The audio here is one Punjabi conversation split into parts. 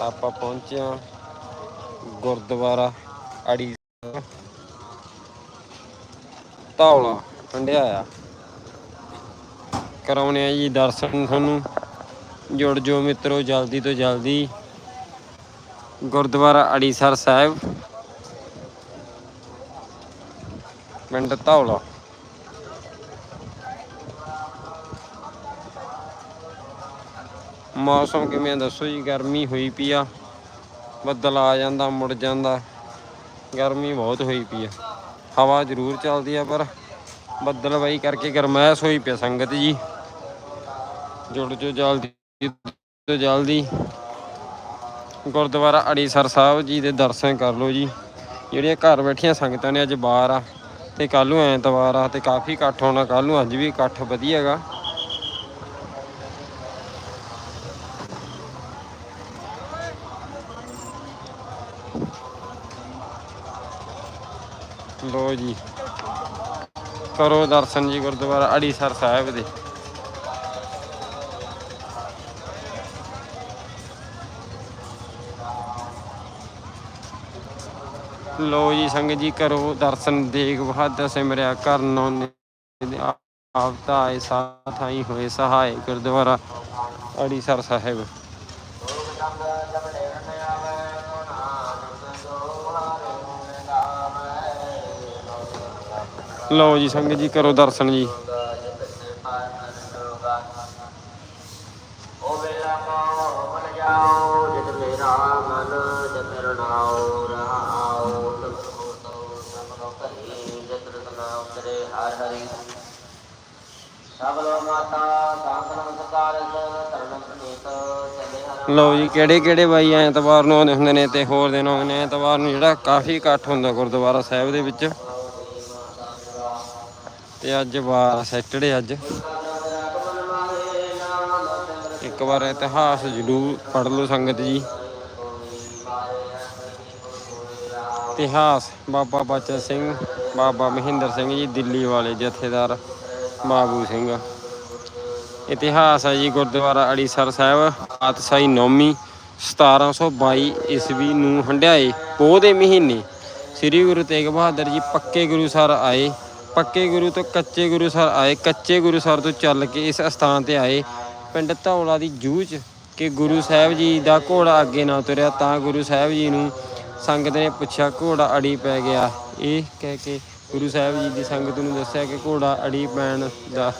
ਆਪਾਂ ਪਹੁੰਚਿਆ ਗੁਰਦੁਆਰਾ ਅੜੀ ਧੌਲਾ ਹੰਡਿਆਇਆ ਕਰਾਉਣੇ ਆ ਜੀ ਦਰਸ਼ਨ ਤੁਹਾਨੂੰ। ਜੁੜ ਜੋ ਮਿੱਤਰੋ, ਜਲਦੀ ਤੋਂ ਜਲਦੀ। ਗੁਰਦੁਆਰਾ ਅੜੀਸਰ ਸਾਹਿਬ। ਪਿੰਡ ਧੌਲਾ। ਮੌਸਮ ਕਿਵੇਂ ਦੱਸੋ ਜੀ, ਗਰਮੀ ਹੋਈ ਪਈ ਆ। ਬੱਦਲ ਆ ਜਾਂਦਾ, ਮੁੜ ਜਾਂਦਾ। ਗਰਮੀ ਬਹੁਤ ਹੋਈ ਪਈ ਆ। ਹਵਾ ਜ਼ਰੂਰ ਚੱਲਦੀ ਆ, ਪਰ ਬੱਦਲ ਬਾਈ ਕਰਕੇ ਗਰਮੈਸ਼ ਹੋਈ ਪਿਆ ਸੰਗਤ ਜੀ। ਜੁੜ ਜੋ ਜਲਦੀ ਤੋਂ ਜਲਦੀ। ਗੁਰਦੁਆਰਾ ਅੜੀਸਰ ਸਾਹਿਬ ਜੀ ਦੇ ਦਰਸ਼ਨ ਕਰ ਲਓ ਜੀ। ਜਿਹੜੀਆਂ ਘਰ ਬੈਠੀਆਂ ਸੰਗਤਾਂ ਨੇ ਅੱਜ ਬਾਹਰ ਆ, ਤੇ ਕੱਲ ਨੂੰ ਐਤਵਾਰ ਆ, ਤੇ ਕਾਫੀ ਇਕੱਠ ਹੋਣਾ ਕੱਲ ਨੂੰ ਅੱਜ ਵੀ ਇਕੱਠ ਵਧੀਆ ਲੋ ਜੀ। ਕਰੋ ਦਰਸ਼ਨ ਜੀ ਗੁਰਦੁਆਰਾ ਅੜੀਸਰ ਸਾਹਿਬ ਦੇ। ਲੋ ਜੀ ਸੰਗਤ ਜੀ, ਕਰੋ ਦਰਸ਼ਨ, ਦੇਖ ਬਹਾਦਰ ਸਿਮਰਿਆ ਕਰਨੋਂ ਨੇ। ਆਪ ਆਏ, ਸਾਥ ਆਈ ਹੋਏ ਸਹਾਇ ਗੁਰਦੁਆਰਾ ਅੜੀਸਰ ਸਾਹਿਬ। ਲਓ ਜੀ ਨਮਸਕਾਰ ਜੀ, ਕਰੋ ਦਰਸ਼ਨ ਜੀ। ਲਓ ਜੀ, ਕਿਹੜੇ ਕਿਹੜੇ ਬਾਈ ਐਤਵਾਰ ਨੂੰ ਆਉਂਦੇ ਹੁੰਦੇ ਨੇ ਤੇ ਹੋਰ ਦਿਨ ਆਉਂਦੇ ਨੇ। ਐਤਵਾਰ ਨੂੰ ਜਿਹੜਾ ਕਾਫੀ ਇਕੱਠ ਹੁੰਦਾ ਗੁਰਦੁਆਰਾ ਸਾਹਿਬ ਦੇ ਵਿੱਚ। ਤੇ ਅੱਜ ਵਾਰ ਸੈਟਰਡੇ ਅੱਜ। ਇੱਕ ਵਾਰ ਇਤਿਹਾਸ ਜ਼ਰੂਰ ਪੜ੍ਹ ਲਓ ਸੰਗਤ ਜੀ। ਇਤਿਹਾਸ, ਬਾਬਾ ਬਚਨ ਸਿੰਘ, ਬਾਬਾ ਮਹਿੰਦਰ ਸਿੰਘ ਜੀ, ਦਿੱਲੀ ਵਾਲੇ ਜਥੇਦਾਰ ਬਾਬੂ ਸਿੰਘ। ਇਤਿਹਾਸ ਹੈ ਜੀ ਗੁਰਦੁਆਰਾ ਅੜੀਸਰ ਸਾਹਿਬ ਪਾਤਸ਼ਾਹੀ ਨੌਮੀ 1722 ਈਸਵੀ ਨੂੰ ਹੰਡਿਆਏ, ਪੋਹ ਦੇ ਮਹੀਨੇ। ਸ੍ਰੀ ਗੁਰੂ ਤੇਗ ਬਹਾਦਰ ਜੀ ਪੱਕੇ ਗੁਰੂ ਸਰ ਆਏ। ਪੱਕੇ ਗੁਰੂ ਤੋਂ ਕੱਚੇ ਗੁਰੂ ਸਰ ਆਏ, ਕੱਚੇ ਗੁਰੂ ਸਰ ਤੋਂ ਚੱਲ ਕੇ ਇਸ ਅਸਥਾਨ ਤੇ ਆਏ। ਪਿੰਡ ਧੌਲਾ ਦੀ ਜੂਝ ਕਿ ਗੁਰੂ ਸਾਹਿਬ ਜੀ ਦਾ ਘੋੜਾ ਅੱਗੇ ਨਾ ਤੁਰਿਆ, ਤਾਂ ਗੁਰੂ ਸਾਹਿਬ ਜੀ ਨੂੰ ਸੰਗਤ ਨੇ ਪੁੱਛਿਆ, ਘੋੜਾ ਅੜੀ ਪੈ ਗਿਆ। ਇਹ ਕਹਿ ਕੇ ਗੁਰੂ ਸਾਹਿਬ ਜੀ ਦੀ ਸੰਗਤ ਨੂੰ ਦੱਸਿਆ ਕਿ ਘੋੜਾ ਅੜੀ ਪੈਣ ਦਾ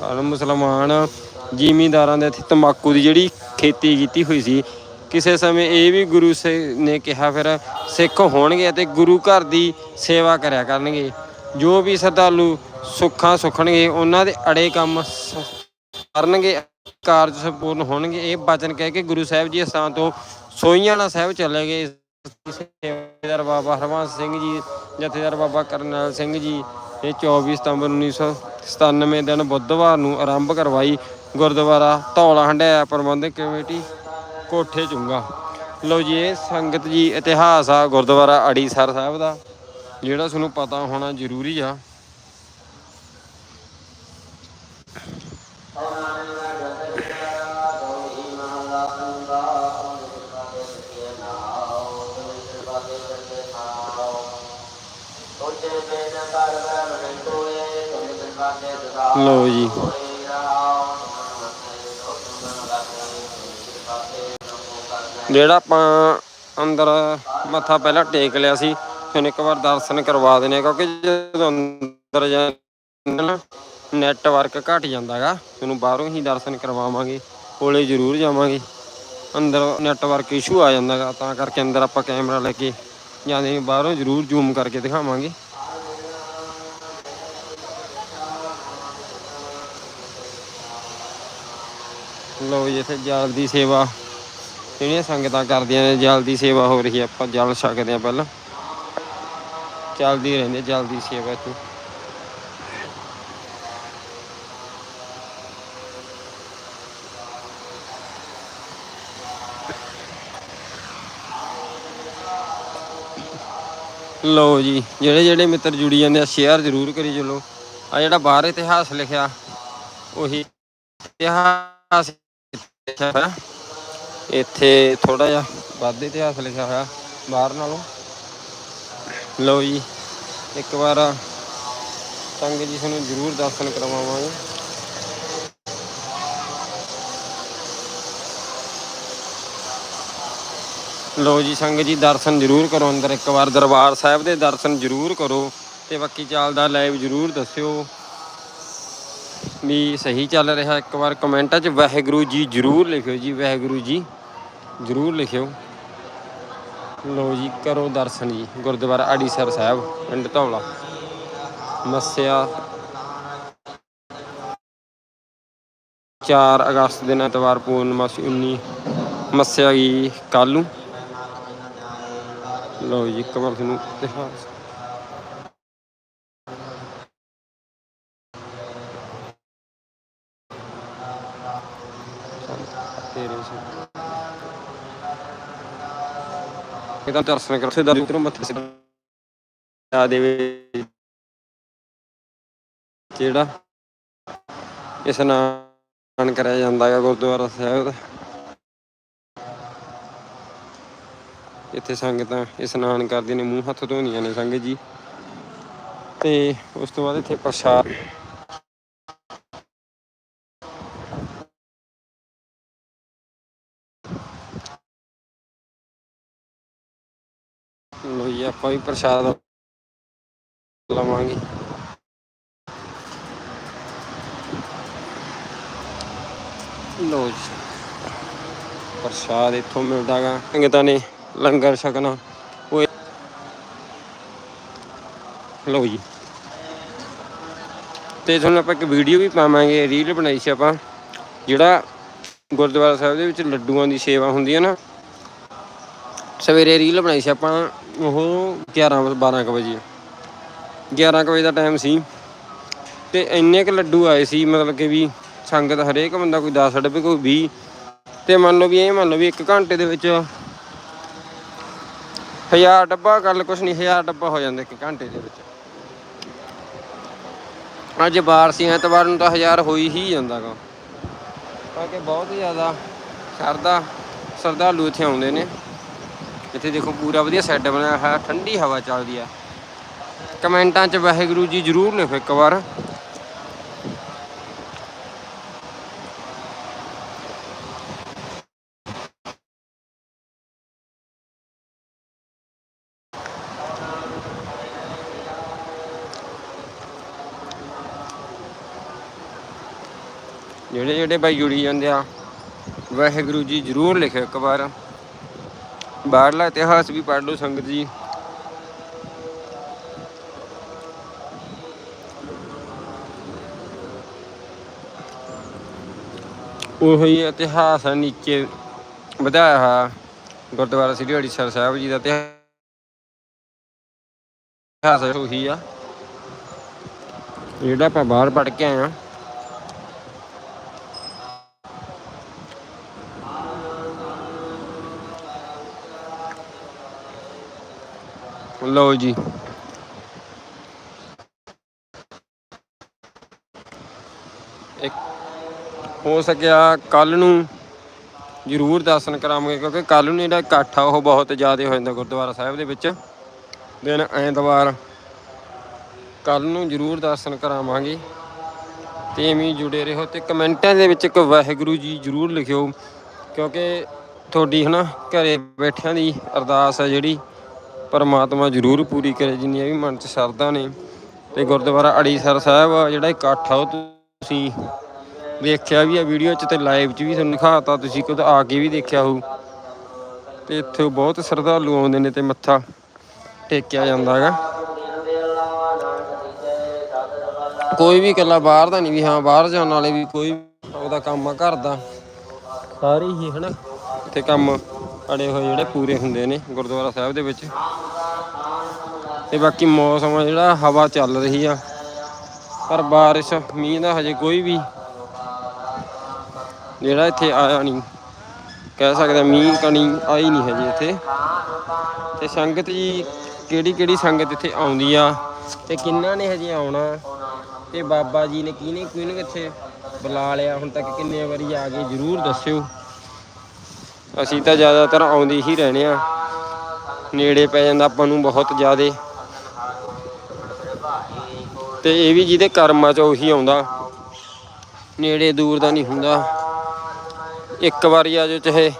ਕਾਰਨ ਮੁਸਲਮਾਨ ਜ਼ਿਮੀਂਦਾਰਾਂ ਦੇ ਇੱਥੇ ਤੰਬਾਕੂ ਦੀ ਜਿਹੜੀ ਖੇਤੀ ਕੀਤੀ ਹੋਈ ਸੀ। ਕਿਸੇ ਸਮੇਂ ਇਹ ਵੀ ਗੁਰੂ ਸੇ, ਨੇ ਕਿਹਾ, ਫਿਰ ਸਿੱਖ ਹੋਣਗੇ ਅਤੇ ਗੁਰੂ ਘਰ ਦੀ ਸੇਵਾ ਕਰਿਆ ਕਰਨਗੇ। ਜੋ ਵੀ ਸ਼ਰਧਾਲੂ ਸੁੱਖਾਂ ਸੁਖਣਗੇ, ਉਹਨਾਂ ਦੇ ਅੜੇ ਕੰਮ ਕਰਨਗੇ, ਕਾਰਜ ਸੰਪੂਰਨ ਹੋਣਗੇ। ਇਹ ਬਚਨ ਕਹਿ ਕੇ ਗੁਰੂ ਸਾਹਿਬ ਜੀ ਅਸਾਂ ਤੋਂ ਸੋਈਆਣਾ ਸਾਹਿਬ ਚਲੇ ਗਏ। ਸੇਵਾਦਾਰ ਬਾਬਾ ਹਰਵੰਸ ਸਿੰਘ ਜੀ, ਜਥੇਦਾਰ ਬਾਬਾ ਕਰਨੈਲ ਸਿੰਘ ਜੀ, ਇਹ 24 ਸਤੰਬਰ 1997 ਦਿਨ ਬੁੱਧਵਾਰ ਨੂੰ ਆਰੰਭ ਕਰਵਾਈ। ਗੁਰਦੁਆਰਾ ਧੌਲਾ ਹੰਡਿਆ ਪ੍ਰਬੰਧਕ ਕਮੇਟੀ ਕੋਠੇ ਚੁੰਗਾ। ਲਓ ਜੀ, ਇਹ ਸੰਗਤ ਜੀ ਇਤਿਹਾਸ ਆ, ਗੁਰਦੁਆਰਾ ਅੜੀਸਰ ਸਾਹਿਬ ਦਾ। ਜਿਹੜਾ ਤੁਹਾਨੂੰ ਪਤਾ ਹੋਣਾ ਜ਼ਰੂਰੀ ਆ। ਲਓ ਜੀ। ਜਿਹੜਾ ਆਪਾਂ ਅੰਦਰ ਮੱਥਾ ਪਹਿਲਾਂ ਟੇਕ ਲਿਆ ਸੀ। ਹੁਣ ਇੱਕ ਵਾਰ ਦਰਸ਼ਨ ਕਰਵਾ ਦਿੰਦੇ ਹਾਂ, ਕਿਉਂਕਿ ਜਦੋਂ ਅੰਦਰ ਜਾਂਦੇ ਨਾ ਨੈਟਵਰਕ ਘਟ ਜਾਂਦਾ ਹੈਗਾ ਤੁਹਾਨੂੰ ਬਾਹਰੋਂ ਹੀ ਦਰਸ਼ਨ ਕਰਵਾਵਾਂਗੇ, ਕੋਲੇ ਜ਼ਰੂਰ ਜਾਵਾਂਗੇ। ਅੰਦਰ ਨੈਟਵਰਕ ਇਸ਼ੂ ਆ ਜਾਂਦਾ ਹੈਗਾ ਤਾਂ ਕਰਕੇ ਅੰਦਰ ਆਪਾਂ ਕੈਮਰਾ ਲੈ ਕੇ ਜਾਂਦੇ ਬਾਹਰੋਂ ਜ਼ਰੂਰ ਜ਼ੂਮ ਕਰਕੇ ਦਿਖਾਵਾਂਗੇ। ਲਓ ਜੀ ਜਲ ਦੀ ਸੇਵਾ। ਜਿਹੜੀਆਂ ਸੰਗਤਾਂ ਕਰਦੀਆਂ ਨੇ, ਜਲ ਦੀ ਸੇਵਾ ਹੋ ਰਹੀ ਹੈ, ਆਪਾਂ ਜਲ ਛਕਦੇ ਆ ਪਹਿਲਾਂ। ਚੱਲਦੀ ਰਹਿੰਦੀ ਹੈ ਸੇਵਾ ਇੱਥੇ। ਲਓ ਜੀ, ਜਿਹੜੇ ਜਿਹੜੇ ਮਿੱਤਰ ਜੁੜੀ ਜਾਂਦੇ ਆ ਸ਼ੇਅਰ ਜ਼ਰੂਰ ਕਰੀ ਚਲੋ। ਆ ਜਿਹੜਾ ਬਾਹਰ ਇਤਿਹਾਸ ਲਿਖਿਆ, ਉਹੀ ਇਤਿਹਾਸ ਲਿਖਿਆ ਹੋਇਆ। ਇੱਥੇ ਥੋੜਾ ਜਿਹਾ ਵੱਧ ਇਤਿਹਾਸ ਲਿਖਿਆ ਹੋਇਆ, ਬਾਹਰ ਨਾਲੋਂ। ਲਓ ਜੀ, ਇੱਕ ਵਾਰ ਸੰਗਤ ਜੀ ਤੁਹਾਨੂੰ ਜ਼ਰੂਰ ਦਰਸ਼ਨ ਕਰਵਾਵਾਂਗੇ। ਲਓ ਜੀ ਸੰਗਤ ਜੀ ਦਰਸ਼ਨ ਜ਼ਰੂਰ ਕਰੋ ਅੰਦਰ, ਇੱਕ ਵਾਰ ਦਰਬਾਰ ਸਾਹਿਬ ਦੇ ਦਰਸ਼ਨ ਜ਼ਰੂਰ ਕਰੋ ਤੇ ਬਾਕੀ ਚੱਲਦਾ ਲਾਈਵ ਜ਼ਰੂਰ ਦੱਸਿਓ। ਵੀ ਸਹੀ ਚੱਲ ਰਿਹਾ, ਇੱਕ ਵਾਰ ਕਮੈਂਟਾਂ 'ਚ ਵਾਹਿਗੁਰੂ ਜੀ ਜ਼ਰੂਰ ਲਿਖਿਓ ਜੀ, ਵਾਹਿਗੁਰੂ ਜੀ ਜ਼ਰੂਰ ਲਿਖਿਓ। ਲੋ ਜੀ, ਕਰੋ ਦਰਸ਼ਨ ਜੀ, ਗੁਰਦੁਆਰਾ ਅੜੀਸਰ ਸਾਹਿਬ, ਪਿੰਡ ਧੌਲਾ। ਮੱਸਿਆ 4 ਅਗਸਤ ਦਿਨ ਐਤਵਾਰ ਪੂਰਨਮਾਸ਼ੀ 19 ਮੱਸਿਆ ਗਈ ਕੱਲ੍ਹ ਨੂੰ। ਲਓ ਜੀ, ਇੱਕ ਵਾਰ ਤੁਹਾਨੂੰ ਇਤਿਹਾਸ ਤੇਰੇ ਸੇ ਇਹਦਾ ਦਰਸ਼ਨ ਕਰੋ ਸਿੱਧਾ ਉਤਰੋ ਮੱਥੇ ਸਿੱਧਾ ਦੇਵੇ ਜਿਹੜਾ ਇਸ਼ਨਾਨ ਕਰਿਆ ਜਾਂਦਾ ਹੈ ਗੁਰਦੁਆਰਾ ਸਾਹਿਬ ਦਾ। ਇੱਥੇ ਸੰਗਤਾਂ ਇਸ਼ਨਾਨ ਕਰਦੀਆਂ ਨੇ, ਮੂੰਹ ਹੱਥ ਧੋਣੀਆਂ ਨੇ ਸੰਗਤ ਜੀ। ਤੇ ਉਸ ਤੋਂ ਬਾਅਦ ਇੱਥੇ ਪ੍ਰਸ਼ਾਦ ਲੋ ਪ੍ਰਸ਼ਾਦ ਲਵਾਂਗੇ। ਲੋ ਜੀ, ਪ੍ਰਸ਼ਾਦ ਇੱਥੋਂ ਮਿਲਦਾਗਾ। ਸੰਗਤਾਂ ਨੇ ਲੰਗਰ ਛਕਣਾ। ਉਹ ਲਓ ਜੀ। ਤੇ ਤੁਹਾਨੂੰ ਆਪਾਂ ਇੱਕ ਵੀਡੀਓ ਵੀ ਪਾਵਾਂਗੇ ਰੀਲ ਬਣਾਈ ਸੀ ਆਪਾਂ। ਜਿਹੜਾ ਗੁਰਦੁਆਰਾ ਸਾਹਿਬ ਦੇ ਵਿੱਚ ਲੱਡੂਆਂ ਦੀ ਸੇਵਾ ਹੁੰਦੀ ਹੈ ਨਾ। ਸਵੇਰੇ ਰੀਲ ਬਣਾਈ ਸੀ ਆਪਾਂ। ਉਹ 11 12 ਕੁ ਵਜੇ। 11 ਕੁ ਵਜੇ ਦਾ ਟਾਈਮ ਸੀ। ਤੇ ਇੰਨੇ ਕੁ ਲੱਡੂ ਆਏ ਸੀ, ਮਤਲਬ ਕਿ ਵੀ ਸੰਗਤ ਹਰੇਕ ਬੰਦਾ ਕੋਈ 10 ਡੱਬੇ ਕੋਈ 20 ਤੇ ਮੰਨ ਲਓ ਵੀ ਇਹ ਮੰਨ ਲਓ ਵੀ 1 ਘੰਟੇ ਦੇ ਵਿੱਚ ਹਜ਼ਾਰ ਡੱਬਾ, ਗੱਲ ਕੁਛ ਨਹੀਂ ਹਜ਼ਾਰ ਡੱਬਾ ਹੋ ਜਾਂਦਾ ਇੱਕ ਘੰਟੇ ਦੇ ਵਿੱਚ। ਅੱਜ ਬਾਰ ਸੀ, ਐਤਵਾਰ ਨੂੰ ਤਾਂ ਹਜ਼ਾਰ ਹੋਈ ਹੀ ਜਾਂਦਾਗਾ ਕਿਉਂਕਿ ਬਹੁਤ ਜ਼ਿਆਦਾ ਸ਼ਰਧਾ, ਸ਼ਰਧਾਲੂ ਇੱਥੇ ਆਉਂਦੇ ਨੇ। ਇੱਥੇ ਦੇਖੋ ਪੂਰਾ ਵਧੀਆ ਸੈੱਟ ਬਣਿਆ ਹੋਇਆ, ਠੰਡੀ ਹਵਾ ਚੱਲਦੀ ਆ। ਕਮੈਂਟਾਂ 'ਚ ਵਾਹਿਗੁਰੂ ਜੀ ਜ਼ਰੂਰ ਲਿਖੋ ਇੱਕ ਵਾਰ। ਜਿਹੜੇ ਜਿਹੜੇ ਬਾਈ ਜੁੜੀ ਜਾਂਦੇ ਆ, ਵਾਹਿਗੁਰੂ ਜੀ ਜ਼ਰੂਰ ਲਿਖਿਓ ਇੱਕ ਵਾਰ। ਬਾਹਰਲਾ ਇਤਿਹਾਸ ਵੀ ਪੜ੍ਹ ਲਓ ਸੰਗਤ ਜੀ। ਉਹੀ ਇਤਿਹਾਸ ਹੈ ਨੀਚੇ ਵਧਾਇਆ ਹੋਇਆ ਗੁਰਦੁਆਰਾ ਸ੍ਰੀ ਹਰਿਸਰ ਸਾਹਿਬ ਜੀ ਦਾ ਇਤਿਹਾਸ ਉਹੀ ਆ। ਜਿਹੜਾ ਆਪਾਂ ਬਾਹਰ ਪੜ੍ਹ ਕੇ ਆਏ ਆ। ਲਓ ਜੀ। ਇੱਕ ਹੋ ਸਕਿਆ ਕੱਲ ਨੂੰ ਜ਼ਰੂਰ ਦਰਸ਼ਨ ਕਰਾਵਾਂਗੇ, ਕਿਉਂਕਿ ਕੱਲ ਨੂੰ ਜਿਹੜਾ ਇਕੱਠ ਆ, ਉਹ ਬਹੁਤ ਜ਼ਿਆਦਾ ਹੋ ਜਾਂਦਾ ਗੁਰਦੁਆਰਾ ਸਾਹਿਬ ਦੇ ਵਿੱਚ। ਦਿਨ ਐਤਵਾਰ ਕੱਲ ਨੂੰ ਜ਼ਰੂਰ ਦਰਸ਼ਨ ਕਰਾਵਾਂਗੇ। ਤੇ ਐਵੇਂ ਹੀ ਜੁੜੇ ਰਹੋ ਤੇ ਕਮੈਂਟਾਂ ਦੇ ਵਿੱਚ ਇੱਕ ਵਾਹਿਗੁਰੂ ਜੀ ਜ਼ਰੂਰ ਲਿਖਿਓ, ਕਿਉਂਕਿ ਤੁਹਾਡੀ ਹਨਾ ਘਰੇ ਬੈਠਿਆਂ ਦੀ ਅਰਦਾਸ ਹੈ ਜਿਹੜੀ ਪਰਮਾਤਮਾ ਜ਼ਰੂਰ ਪੂਰੀ ਕਰੇ ਜਿੰਨੀਆਂ ਵੀ ਮਨ 'ਚ ਸ਼ਰਧਾ ਨੇ। ਤੇ ਗੁਰਦੁਆਰਾ ਅੜੀਸਰ ਸਾਹਿਬ ਜਿਹੜਾ ਇਕੱਠ ਆ ਉਹ ਤੁਸੀਂ ਵੇਖਿਆ ਵੀ ਆ ਵੀਡੀਓ 'ਚ ਤੇ ਲਾਈਵ 'ਚ ਵੀ ਤੁਹਾਨੂੰ ਦਿਖਾਤਾ ਤੁਸੀਂ ਖੁਦ ਆ ਕੇ ਵੀ ਦੇਖਿਆ ਹੋਊ। ਤੇ ਇੱਥੇ ਬਹੁਤ ਸ਼ਰਧਾਲੂ ਆਉਂਦੇ ਨੇ ਤੇ ਮੱਥਾ ਟੇਕਿਆ ਜਾਂਦਾ ਹੈਗਾ। ਕੋਈ ਵੀ ਇਕੱਲਾ ਬਾਹਰ ਦਾ ਨਹੀਂ ਵੀ ਹਾਂ ਬਾਹਰ ਜਾਣ ਵਾਲੇ ਵੀ ਕੋਈ ਉਹਦਾ ਕੰਮ ਆ ਘਰ ਦਾ। ਸਾਰੇ ਹੀ ਹਨਾ। ਇੱਥੇ ਕੰਮ ਅੜੇ ਹੋਏ ਜਿਹੜੇ ਪੂਰੇ ਹੁੰਦੇ ਨੇ ਗੁਰਦੁਆਰਾ ਸਾਹਿਬ ਦੇ ਵਿੱਚ। ਤੇ ਬਾਕੀ ਮੌਸਮ ਆ ਜਿਹੜਾ, ਹਵਾ ਚੱਲ ਰਹੀ ਆ। ਪਰ ਬਾਰਿਸ਼, ਮੀਂਹ ਦਾ ਹਜੇ ਕੋਈ ਵੀ ਜਿਹੜਾ ਇੱਥੇ ਆਇਆ ਨਹੀਂ। ਕਹਿ ਸਕਦੇ ਮੀਂਹ ਕਣੀ ਆਈ ਨਹੀਂ ਹਜੇ ਇੱਥੇ। ਤੇ ਸੰਗਤ ਜੀ ਕਿਹੜੀ ਕਿਹੜੀ ਸੰਗਤ ਇੱਥੇ ਆਉਂਦੀ ਆ? ਤੇ ਕਿੰਨਾ ਨੇ ਹਜੇ ਆਉਣਾ? ਤੇ ਬਾਬਾ ਜੀ ਨੇ ਕਿਹਨੇ ਕਿਹਨੇ ਕਿੱਥੇ ਬੁਲਾ ਲਿਆ? ਹੁਣ ਤੱਕ ਕਿੰਨੇ ਵਾਰੀ ਆ ਗਏ ਜਰੂਰ ਦੱਸਿਓ। ਅਸੀਂ ਤਾਂ ਜ਼ਿਆਦਾਤਰ ਆਉਂਦੇ ਹੀ ਰਹਿੰਦੇ ਆ। ਨੇੜੇ ਪੈ ਜਾਂਦਾ, ਆਪਾਂ ਨੂੰ ਬਹੁਤ ਜ਼ਿਆਦੇ। ਤੇ ਇਹ ਵੀ ਜਿਹਦੇ ਕਰਮਾਂ 'ਚ ਉਹੀ ਆਉਂਦਾ। ਨੇੜੇ ਦੂਰ ਦਾ ਨਹੀਂ ਹੁੰਦਾ। ਇੱਕ ਵਾਰੀ ਆ ਜਾਓ ਚਾਹੇ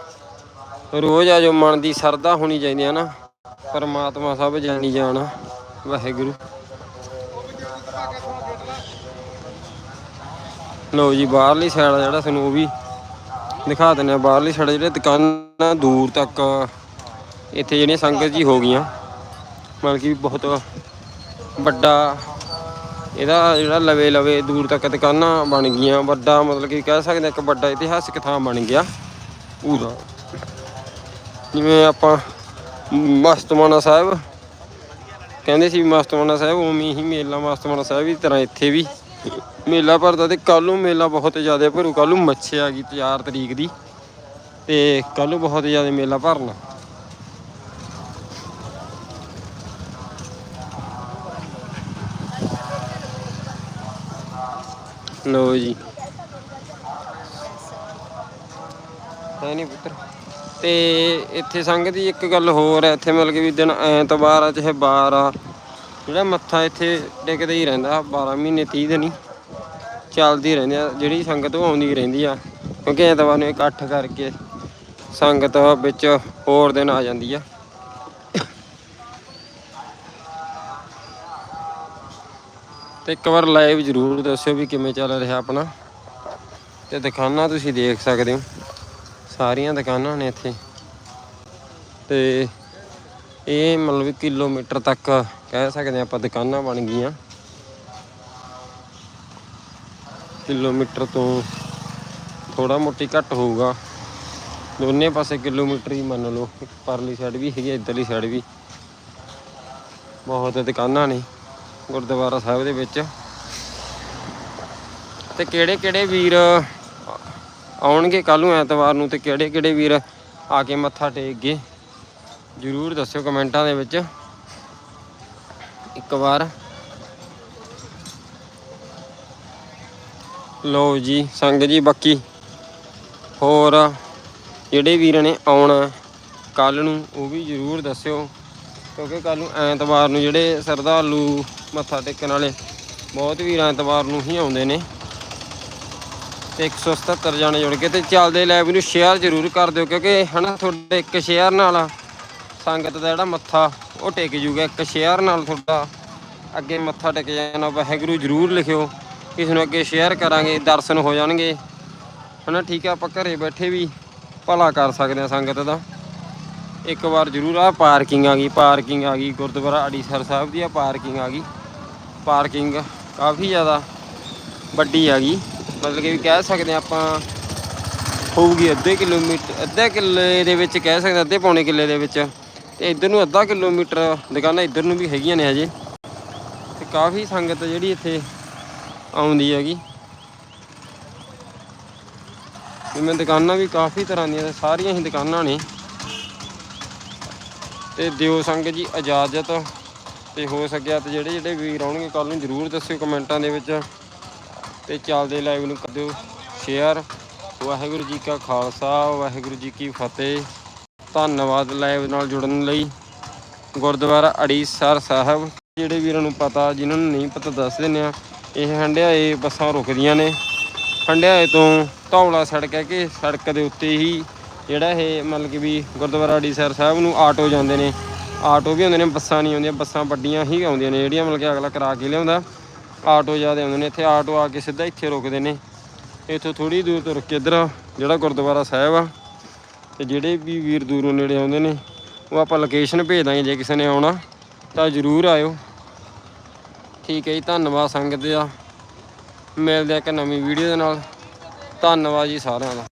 ਰੋਜ਼ ਆ ਜਾਓ, ਮਨ ਦੀ ਸਰਦਾ ਹੋਣੀ ਚਾਹੀਦੀ ਹੈ ਨਾ। ਪਰਮਾਤਮਾ ਸਭ ਜਾਣੀ ਜਾਣ। ਵਾਹਿਗੁਰੂ। ਲੋ ਜੀ, ਬਾਹਰਲੀ ਸਾਈਡ ਜਿਹੜਾ ਤੁਹਾਨੂੰ ਉਹ ਵੀ ਦਿਖਾ ਦਿੰਦੇ ਆ। ਬਾਹਰਲੀ ਸਾਈਡ ਜਿਹੜੇ ਦੁਕਾਨਾਂ ਦੂਰ ਤੱਕ ਇੱਥੇ ਜਿਹੜੀਆਂ ਸੰਗਤ ਜੀ ਹੋ ਗਈਆਂ। ਮਤਲਬ ਕਿ ਬਹੁਤ ਵੱਡਾ ਇਹਦਾ ਜਿਹੜਾ ਲਵੇ ਲਵੇ ਦੂਰ ਤੱਕ ਦੁਕਾਨਾਂ ਬਣ ਗਈਆਂ, ਵੱਡਾ ਮਤਲਬ ਕਿ ਕਹਿ ਸਕਦੇ ਇੱਕ ਵੱਡਾ ਇਤਿਹਾਸਿਕ ਥਾਂ ਬਣ ਗਿਆ ਉਹਦਾ ਜਿਵੇਂ ਆਪਾਂ ਮਸਤਮਾਨਾ ਸਾਹਿਬ, ਕਹਿੰਦੇ ਸੀ ਮਸਤਮਾਨਾ ਸਾਹਿਬ ਉਵੇਂ ਹੀ ਮੇਲਾ ਮਸਤਮਾਨਾ ਸਾਹਿਬ ਦੀ ਤਰ੍ਹਾਂ ਇੱਥੇ ਵੀ ਮੇਲਾ ਭਰਦਾ ਤੇ ਕੱਲ ਨੂੰ ਮੇਲਾ ਬਹੁਤ ਜ਼ਿਆਦਾ ਭਰੂ ਕੱਲ ਨੂੰ ਮੱਛੀ ਆ ਗਈ 4 ਤਰੀਕ ਦੀ ਤੇ ਕੱਲ ਨੂੰ ਬਹੁਤ ਜ਼ਿਆਦਾ ਮੇਲਾ ਭਰਨਾ। ਲੋ ਜੀ। ਹੈ ਨਹੀਂ ਪੁੱਤਰ। ਤੇ ਇੱਥੇ ਸੰਗਤ ਦੀ ਇੱਕ ਗੱਲ ਹੋਰ ਹੈ ਇੱਥੇ ਮਤਲਬ ਕਿ ਵੀ ਦਿਨ ਐਤਵਾਰ ਆ ਚਾਹੇ ਬਾਰ ਆ ਜਿਹੜਾ ਮੱਥਾ ਇੱਥੇ ਟਿਕਦਾ ਹੀ ਰਹਿੰਦਾ 12 ਮਹੀਨੇ 30 ਦਿਨ ਹੀ ਚੱਲਦੀ ਰਹਿੰਦੀ ਆ ਜਿਹੜੀ ਸੰਗਤ ਉਹ ਆਉਂਦੀ ਰਹਿੰਦੀ ਆ ਕਿਉਂਕਿ ਐਤਵਾਰ ਨੂੰ ਇਕੱਠ ਕਰਕੇ ਸੰਗਤ ਵਿੱਚ ਹੋਰ ਦਿਨ ਆ ਜਾਂਦੀ ਆ। ਤੇ ਇੱਕ ਵਾਰ ਲਾਈਵ ਜ਼ਰੂਰ ਦੱਸਿਓ ਵੀ ਕਿਵੇਂ ਚੱਲ ਰਿਹਾ ਆਪਣਾ। ਤੇ ਦੁਕਾਨਾਂ ਤੁਸੀਂ ਦੇਖ ਸਕਦੇ ਹੋ। ਸਾਰੀਆਂ ਦੁਕਾਨਾਂ ਨੇ ਇੱਥੇ। ਤੇ ਇਹ ਮਤਲਬ ਵੀ ਕਿਲੋਮੀਟਰ ਤੱਕ ਕਹਿ ਸਕਦੇ ਹਾਂ ਆਪਾਂ ਦੁਕਾਨਾਂ ਬਣ ਗਈਆਂ। ਕਿਲੋਮੀਟਰ ਤੋਂ ਥੋੜਾ ਮੋਟੀ ਘੱਟ ਹੋਊਗਾ। ਦੋਨੇ ਪਾਸੇ ਕਿਲੋਮੀਟਰ ਹੀ ਮੰਨ ਲਓ। ਪਰਲੀ ਸਾਈਡ ਵੀ ਹੈਗੀ ਆ, ਇੱਧਰਲੀ ਸਾਈਡ ਵੀ। ਬਹੁਤ ਦੁਕਾਨਾਂ ਨੇ। ਗੁਰਦੁਆਰਾ ਸਾਹਿਬ ਦੇ ਵਿੱਚ। ਤੇ ਕਿਹੜੇ ਕਿਹੜੇ ਵੀਰ ਆਉਣਗੇ ਕੱਲ ਨੂੰ ਐਤਵਾਰ ਨੂੰ ਤੇ ਕਿਹੜੇ ਕਿਹੜੇ ਵੀਰ ਆ ਕੇ ਮੱਥਾ ਟੇਕ ਗਏ ਜਰੂਰ ਦੱਸਿਓ ਕਮੈਂਟਾਂ ਦੇ ਵਿੱਚ। ਇੱਕ ਵਾਰ। ਲਓ ਜੀ, ਸੰਗ ਜੀ ਬਾਕੀ। ਹੋਰ ਜਿਹੜੇ ਵੀਰਾਂ ਨੇ ਆਉਣਾ ਕੱਲ ਨੂੰ, ਉਹ ਵੀ ਜਰੂਰ ਦੱਸਿਓ। ਕਿਉਂਕਿ ਕੱਲ ਨੂੰ ਐਤਵਾਰ ਨੂੰ ਜਿਹੜੇ ਸਰਦਾਲੂ ਮੱਥਾ ਟੇਕਣ ਵਾਲੇ, ਬਹੁਤ ਵੀਰ ਐਤਵਾਰ ਨੂੰ ਹੀ ਆਉਂਦੇ ਨੇ। ਤੇ 177 ਜਾਣੇ ਜੁੜ ਕੇ ਤੇ ਚੱਲਦੇ ਲਾਈਵ ਨੂੰ ਸ਼ੇਅਰ ਜ਼ਰੂਰ ਕਰ ਦਿਓ ਕਿਉਂਕਿ ਹਨਾ ਤੁਹਾਡੇ ਇੱਕ ਸ਼ੇਅਰ ਨਾਲ ਸੰਗਤ ਦਾ ਜਿਹੜਾ ਮੱਥਾ, ਉਹ ਟਿਕ ਜੂਗਾ। ਇੱਕ ਸ਼ੇਅਰ ਨਾਲ ਤੁਹਾਡਾ ਅੱਗੇ ਮੱਥਾ ਟਿਕ ਜਾਣਾ, ਵਾਹਿਗੁਰੂ ਜ਼ਰੂਰ ਲਿਖਿਓ। ਕਿਸ ਨੂੰ ਅੱਗੇ ਸ਼ੇਅਰ ਕਰਾਂਗੇ, ਦਰਸ਼ਨ ਹੋ ਜਾਣਗੇ। ਹਨਾ ਠੀਕ ਆ, ਆਪਾਂ ਘਰੇ ਬੈਠੇ ਵੀ ਭਲਾ ਕਰ ਸਕਦੇ ਆ ਸੰਗਤ ਦਾ। ਇੱਕ ਵਾਰ ਜ਼ਰੂਰ ਆ ਪਾਰਕਿੰਗ ਆ ਗਈ ਪਾਰਕਿੰਗ ਆ ਗਈ ਗੁਰਦੁਆਰਾ ਅੜੀਸਰ ਸਾਹਿਬ ਦੀ ਆ ਪਾਰਕਿੰਗ ਆ ਗਈ। ਪਾਰਕਿੰਗ ਕਾਫੀ ਜ਼ਿਆਦਾ ਵੱਡੀ ਆ ਗਈ। ਮਤਲਬ ਕਿ ਵੀ ਕਹਿ ਸਕਦੇ ਹਾਂ ਆਪਾਂ ਹੋਊਗੀ ਅੱਧੇ ਕਿਲੋਮੀਟਰ ਅੱਧੇ ਕਿੱਲੇ ਦੇ ਵਿੱਚ ਕਹਿ ਸਕਦੇ ਹਾਂ, ਅੱਧੇ ਪੌਣੇ ਕਿੱਲੇ ਦੇ ਵਿੱਚ। ਤੇ ਇੱਧਰ ਨੂੰ ਅੱਧਾ ਕਿਲੋਮੀਟਰ ਦੁਕਾਨਾਂ ਇੱਧਰ ਨੂੰ ਵੀ ਹੈਗੀਆਂ ਨੇ ਹਜੇ। ਤੇ ਕਾਫੀ ਸੰਗਤ ਜਿਹੜੀ ਇੱਥੇ ਆਉਂਦੀ ਹੈਗੀ। ਜਿਵੇਂ ਦੁਕਾਨਾਂ ਵੀ ਕਾਫੀ ਤਰ੍ਹਾਂ ਦੀਆਂ ਸਾਰੀਆਂ ਹੀ ਦੁਕਾਨਾਂ ਨੇ। ਤੇ ਦਿਓ ਸੰਗਤ ਜੀ ਇਜਾਜ਼ਤ ਤੇ ਹੋ ਸਕਿਆ ਤੇ ਜਿਹੜੇ ਜਿਹੜੇ ਵੀਰ ਆਉਣਗੇ ਕੱਲ ਨੂੰ ਜਰੂਰ ਦੱਸਿਓ ਕਮੈਂਟਾਂ ਦੇ ਵਿੱਚ ਤੇ ਚੱਲਦੇ ਲਾਈਵ ਨੂੰ ਕਰ ਦਿਓ ਸ਼ੇਅਰ ਵਾਹਿਗੁਰੂ ਜੀ ਕਾ ਖਾਲਸਾ, ਵਾਹਿਗੁਰੂ ਜੀ ਕੀ ਫਤਿਹ। ਧੰਨਵਾਦ ਲਾਈਵ ਨਾਲ ਜੁੜਨ ਲਈ। ਗੁਰਦੁਆਰਾ ਅੜੀਸਰ ਸਾਹਿਬ। ਜਿਹੜੇ ਵੀਰਾਂ ਨੂੰ ਪਤਾ, ਜਿਨ੍ਹਾਂ ਨੂੰ ਨਹੀਂ ਪਤਾ ਦੱਸ ਦਿੰਦੇ ਆ ਇਹ ਹੰਡਿਆਏ ਬੱਸਾਂ ਰੁਕਦੀਆਂ ਨੇ। ਹੰਡਿਆਏ ਤੋਂ ਧੌਲਾ ਸੜਕ ਹੈ ਕਿ ਸੜਕ ਦੇ ਉੱਤੇ ਹੀ ਜਿਹੜਾ ਇਹ ਮਤਲਬ ਕਿ ਵੀ ਗੁਰਦੁਆਰਾ ਅੜੀਸਰ ਸਾਹਿਬ ਨੂੰ ਆਟੋ ਜਾਂਦੇ ਨੇ। ਆਟੋ ਵੀ ਆਉਂਦੇ ਨੇ, ਬੱਸਾਂ ਨਹੀਂ ਆਉਂਦੀਆਂ ਬੱਸਾਂ ਵੱਡੀਆਂ ਹੀ ਆਉਂਦੀਆਂ ਨੇ, ਜਿਹੜੀਆਂ ਮਤਲਬ ਕਿ ਅਗਲਾ ਕਰਾ ਕੇ ਲਿਆਉਂਦਾ। ਆਟੋ ਜ਼ਿਆਦਾ ਆਉਂਦੇ ਨੇ, ਇੱਥੇ ਆਟੋ ਆ ਕੇ ਸਿੱਧਾ ਇੱਥੇ ਰੁਕਦੇ ਨੇ। ਇੱਥੋਂ ਥੋੜੀ ਦੂਰ ਤੋਂ ਰੁਕ ਕੇ ਇੱਧਰ ਜਿਹੜਾ ਗੁਰਦੁਆਰਾ ਸਾਹਿਬ ਆ, ਤੇ ਜਿਹੜੇ ਵੀ ਵੀਰ ਦੂਰੋਂ ਨੇੜੇ ਆਉਂਦੇ ਨੇ, ਉਹ ਆਪਾਂ ਲੋਕੇਸ਼ਨ ਭੇਜ ਦਾਂਗੇ ਜੇ ਕਿਸੇ ਨੇ ਆਉਣਾ, ਤਾਂ ਜਰੂਰ ਆਇਓ। ਠੀਕ ਹੈ ਜੀ, ਧੰਨਵਾਦ ਸੰਗਤ ਦਾ। ਮਿਲਦੇ ਆ ਇੱਕ ਨਵੀਂ ਵੀਡੀਓ ਦੇ ਨਾਲ। ਧੰਨਵਾਦ ਜੀ ਸਾਰਿਆਂ ਦਾ।